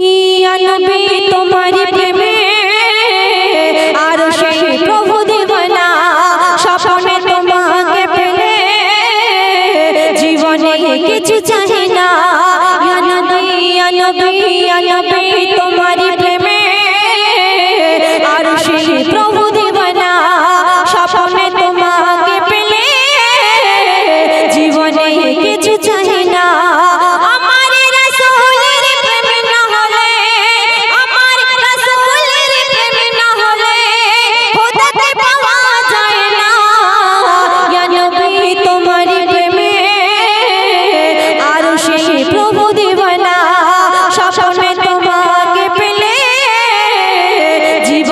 ইয়ানবি তোমার প্রেমে। আর সেই প্রভু দিবানা স্বপ্নে তোমাকে পেলে। জীবনে কিছু চাই না। ইয়ানবি ইয়ানবি ইয়ানবি তোমার প্রেমে। আর সেই প্রভু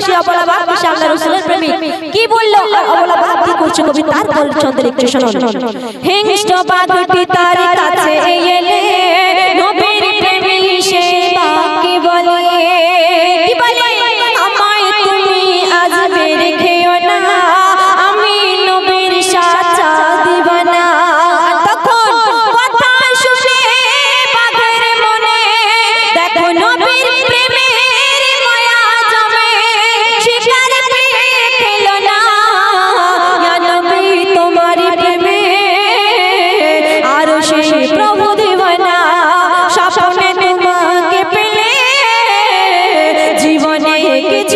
বিশ্বাসী অবলা বাপ সে আল্লাহ রসুলের প্রেমিক। কি বলল? অবলা বাপ কি করছে কবি? তার দল চন্দ্র একটু শুনুন। হিংস্র বাদটি তার কাছে এলে নবীর প্রেমী সে বাকি বলে কি বলে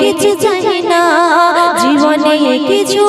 কিছু চাই না। জীবনে কিছু